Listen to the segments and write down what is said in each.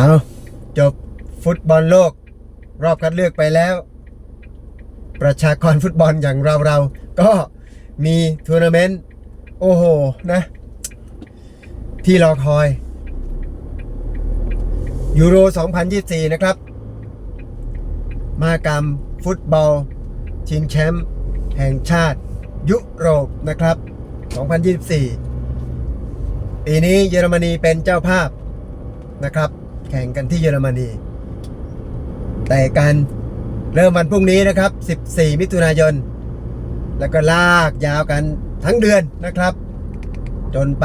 เอาจบฟุตบอลโลก รอบคัดเลือกไปแล้ว ประชากรฟุตบอลอย่างเราเราๆก็มีทัวร์นาเมนต์โอ้โหนะ ที่รอคอยยูโร 2024 นะครับ มากรรมฟุตบอล ชิงแชมป์แห่งชาติ ยุโรปนะครับ 2024 ปีนี้เยอรมนีเป็นเจ้าภาพนะครับ แข่งกันที่เยอรมนี แต่กันเริ่มวันพรุ่งนี้นะครับ 14 มิถุนายน แล้วก็ลากยาวกันทั้งเดือนนะครับ จนไป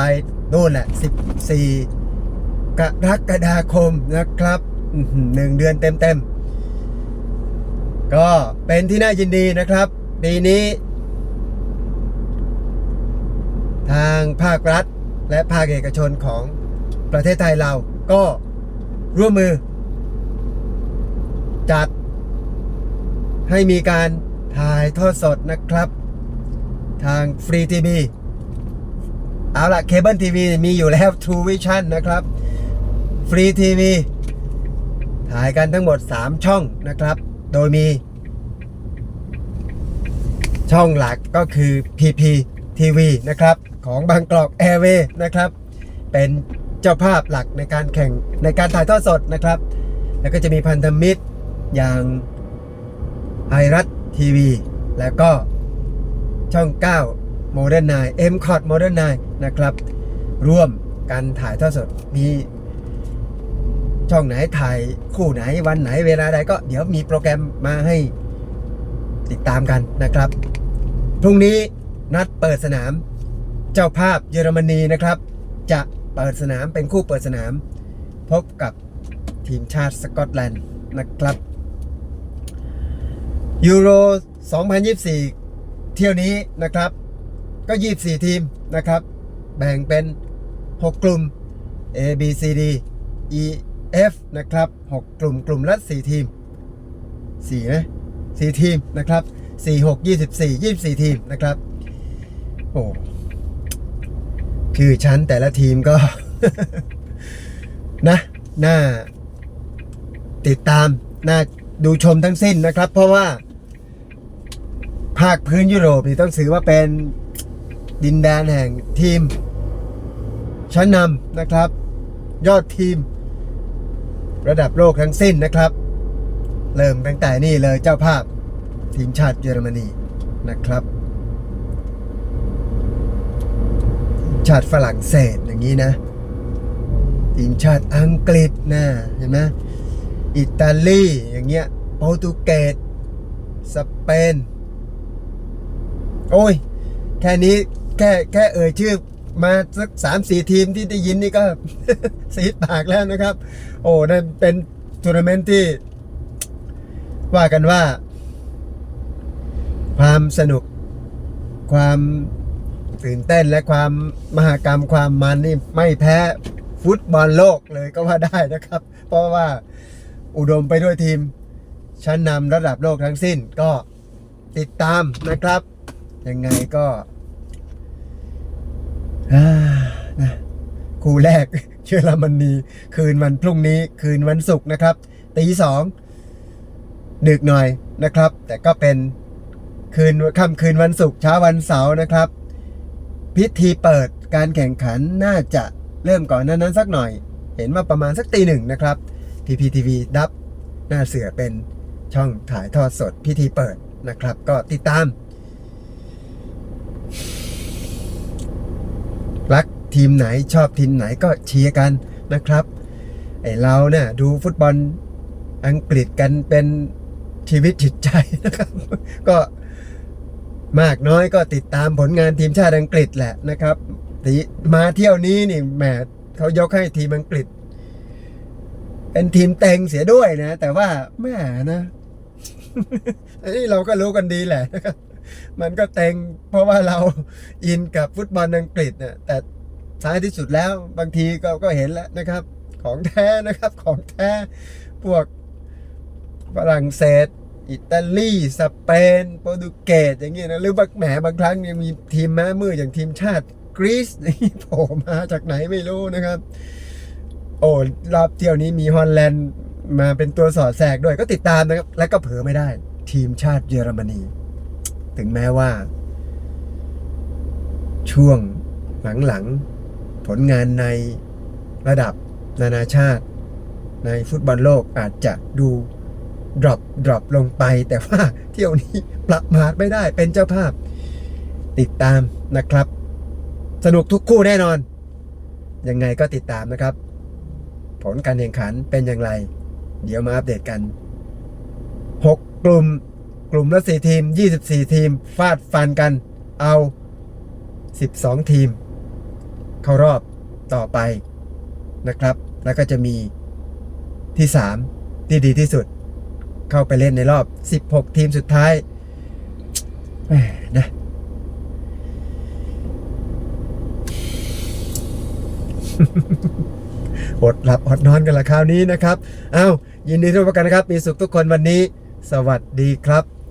นู่นแหละ 14 กรกฎาคมนะครับอื้อหือหนึ่งเดือนเต็มๆ ก็เป็นที่น่ายินดีนะครับ ปีนี้ ทางภาครัฐและภาคเอกชนของประเทศไทยเราก็ ร่วมมือ จัด ให้มีการถ่ายทอดสดนะครับ ทางฟรีทีวีเอาละเคเบิลทีวีมีอยู่แล้ว True Vision นะครับ ฟรีทีวีถ่ายกันทั้งหมด 3 ช่องนะครับ โดยมี ช่องหลักก็คือ PP TV นะครับ ของบางกอกแอร์เวย์นะครับ เป็น เจ้าภาพหลักในการแข่งในการถ่ายทอดสดนะครับ แล้วก็จะมีพันธมิตรอย่างไอรัฐทีวี แล้วก็ช่อง 9 Modern 9 m c o t Modern 9 นะครับ ร่วมกันถ่ายทอดสดมีช่องไหนถ่ายคู่ไหนวันไหนเวลาใดก็เดี๋ยวมีโปรแกรมมาให้ติดตามกันนะครับ พรุ่งนี้นัดเปิดสนาม เจ้าภาพเยอรมนีนะครับ จะ เปิดสนามเป็นคู่เปิดสนาม พบกับทีมชาติสกอตแลนด์นะครับยูโร 2024 เที่ยวนี้นะครับ ก็ 24 ทีมนะครับ แบ่งเป็น 6 กลุ่ม A B C D E F นะครับ 6 กลุ่มกลุ่มละ 4 ทีม4นะ4ทีมนะครับ 4 6 24 24 ทีมนะครับ โอ้ คือชั้นแต่ละทีมก็ นะน่าติดตามน่าดูชมทั้งสิ้นนะครับ เพราะว่า ภาคพื้นยุโรปนี่ต้องถือว่าเป็นดินแดนแห่งทีม ชั้นนำนะครับ ยอดทีม ระดับโลกทั้งสิ้นนะครับ เริ่มตั้งแต่นี่เลยเจ้าภาพทีมชาติเยอรมนีนะครับ ทีม ชาติฝรั่งเศสอย่างนี้นะ ทีมชาติอังกฤษนะเห็นไหมอิตาลีอย่างเงี้ยโปรตุเกสสเปน โอ้ย แค่นี้แค่แค่เอ่ยชื่อมาสักสามสี่ทีมที่ได้ยินนี่ก็สีปากแล้วนะครับ โอ้นั่นเป็นทัวร์นาเมนต์ที่ ว่ากันว่า ความสนุกความ ตื่นเต้นและความมหากรรมความมันนี่ไม่แพ้ฟุตบอลโลกเลยก็ว่าได้นะครับ เพราะว่าอุดมไปด้วยทีม ชั้นนำระดับโลกทั้งสิ้นก็ติดตามนะครับ ยังไงก็อ่านะคู่แรกเยอรมนีคืนวันพรุ่งนี้คืนวันศุกร์นะครับตีสองดึกหน่อยนะครับ แต่ก็เป็นคืนค่ำคืนวันศุกร์เช้าวันเสาร์นะครับ พิธีเปิดการแข่งขันน่าจะเริ่มก่อนนั้นนั้นสักหน่อย เห็นว่าประมาณสักตีหนึ่งนะครับ PPTV ดับหน้าเสือเป็นช่องถ่ายทอดสดพิธีเปิดนะครับ ก็ติดตาม รักทีมไหนชอบทีมไหนก็เชียร์กันนะครับไอเราเนี่ยดูฟุตบอลอังกฤษกันเป็นชีวิตจิตใจนะครับ ก็ มากน้อยก็ติดตามผลงานทีมชาติอังกฤษแหละนะครับมาเที่ยวนี้นี่แหมเขายกให้ทีมอังกฤษ เป็นทีมเต็งเสียด้วยนะ แต่ว่าแม่นะอันนี้เราก็รู้กันดีแหละนะครับมันก็เต็งเพราะว่าเราอินกับฟุตบอลอังกฤษเนี่ยแต่ท้ายที่สุดแล้วบางทีก็ก็เห็นแล้วนะครับ ของแท้นะครับของแท้พวกฝรั่งเศส อิตาลีสเปนโปรตุเกสอย่างเงี้ยนะหรือบางแหมบางครั้งยังมีทีมม้ามืออย่างทีมชาติกรีซนี่โผล่มาจากไหนไม่รู้นะครับ โอ้รอบเที่ยวนี้มีฮอลแลนด์มาเป็นตัวสอดแทรกด้วยก็ติดตามนะครับ และก็เผลอไม่ได้ ทีมชาติเยอรมนี ถึงแม้ว่า ช่วงหลังๆ ผลงานในระดับนานาชาติ ในฟุตบอลโลกอาจจะดู ดรอปดรอปลงไป แต่ว่าเที่ยวนี้ประมาทไม่ได้เป็นเจ้าภาพ ติดตามนะครับ สนุกทุกคู่แน่นอน ยังไงก็ติดตามนะครับ ผลการแข่งขันเป็นอย่างไร เดี๋ยวมาอัปเดตกัน 6 กลุ่มกลุ่มละ4ทีม 24 ทีม ฟาดฟันกันเอา 12 ทีม เข้ารอบต่อไปนะครับ แล้วก็จะมีที่ 3 ที่ดีที่สุด เข้าไปเล่นในรอบ 16 ทีมสุดท้ายนะอดหลับอดนอนกันละคราวนี้นะครับ เอ้ายินดีทุกประการนะครับ มีสุขทุกคนวันนี้ สวัสดีครับ